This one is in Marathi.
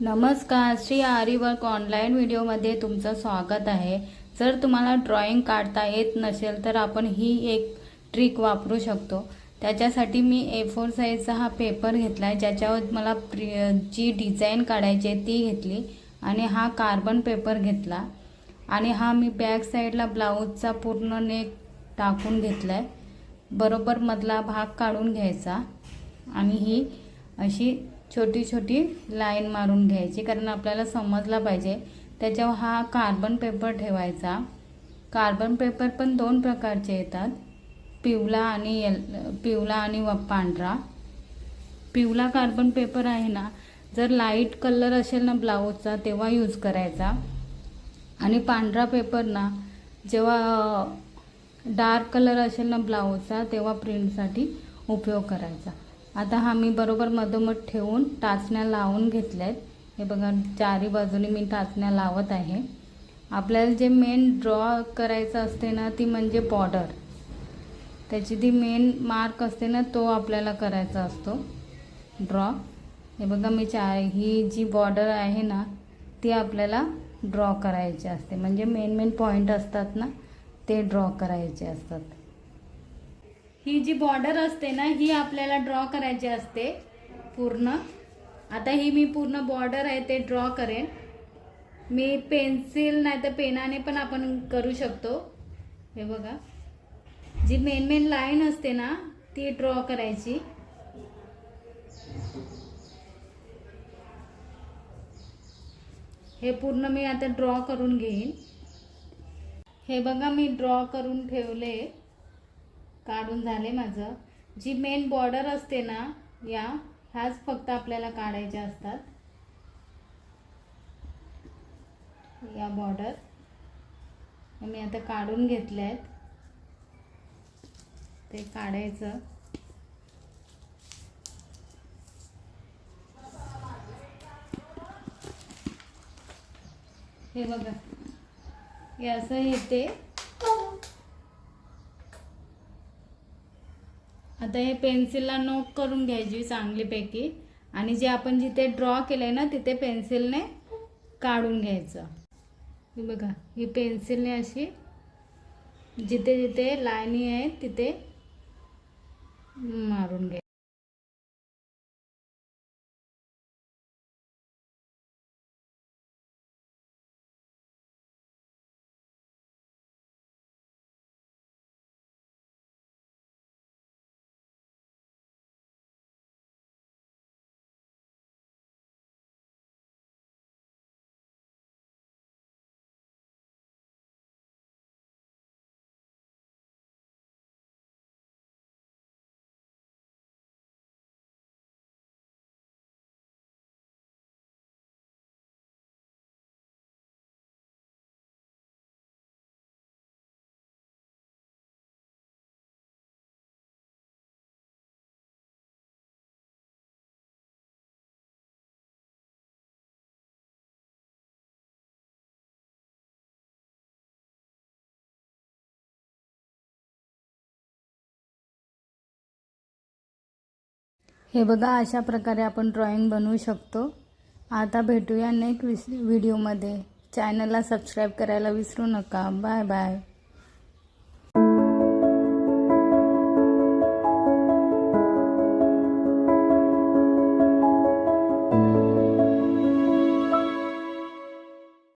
नमस्कार श्री आरीवर्क ऑनलाईन व्हिडिओमध्ये तुमचं स्वागत आहे. जर तुम्हाला ड्रॉइंग काढता येत नसेल तर आपण ही एक ट्रिक वापरू शकतो. त्याच्यासाठी मी ए फोर साईजचा हा पेपर घेतला आहे ज्याच्यावर मला प्रि जी डिझाईन काढायची आहे ती घेतली आणि हा कार्बन पेपर घेतला. आणि हा मी बॅक साईडला ब्लाऊजचा पूर्ण नेक टाकून घेतला आहे बरोबर मधला भाग काढून घ्यायचा. आणि ही अशी छोटी छोटी लाईन मारून घ्यायची कारण आपल्याला समजला पाहिजे. त्याच्यावर हा कार्बन पेपर ठेवायचा. कार्बन पेपर पण दोन प्रकारचे येतात. पिवला आणि यल पिवला आणि व पांढरा. पिवला कार्बन पेपर आहे ना जर लाइट कलर असेल ना ब्लाऊजचा तेव्हा यूज करायचा. आणि पांढरा पेपर ना जेव्हा डार्क कलर असेल ना ब्लाऊजचा तेव्हा प्रिंटसाठी उपयोग करायचा. आता हा मी बरोबर मधोमध ठेवून टाचण्या लावून घेतल्या आहेत हे बघा चारी बाजूने मी टाचण्या लावत आहे. आपल्याला जे मेन ड्रॉ करायचं असते ना ती म्हणजे बॉर्डर त्याची ती मेन मार्क असते ना तो आपल्याला करायचा असतो. ड्रॉ हे बघा मी चार ही जी बॉर्डर आहे ना ती आपल्याला ड्रॉ करायची असते. म्हणजे मेन मेन पॉईंट असतात ना ते ड्रॉ करायचे असतात. ही जी बॉर्डर असते ना ही आपल्याला ड्रॉ करायची असते पूर्ण. आता ही मी पूर्ण बॉर्डर आहे ते ड्रॉ करेन. मी पेन्सिल नाही तर पेनाने पण आपण करू शकतो. हे बघा. जी मेन मेन लाईन असते ना ती ड्रॉ करायची. हे पूर्ण मी आता ड्रॉ करून घेईन. हे बघा मी ड्रॉ करून ठेवले. काढून झाले माझं. जी मेन बॉर्डर असते ना या ह्याच फक्त आपल्याला काढायच्या असतात. या बॉर्डर मी आता काढून घेतल्या आहेत. ते काढायचं. हे बघा. हे असं येते. आता हे पेन्सिलला नोक करून घ्यायची चांगलीपैकी. आणि जे आपण जिथे ड्रॉ केलं आहे ना तिथे पेन्सिलने काढून घ्यायचं. हे बघा ही पेन्सिलने अशी जिथे जिथे लाईनी आहे तिथे मारून घ्या हे बघा अशा प्रकारे आपण ड्रॉइंग बनवू शकतो. आता भेटूया नेक्स्ट व्हिडिओमध्ये चॅनलला सबस्क्राईब करायला विसरू नका. Bye bye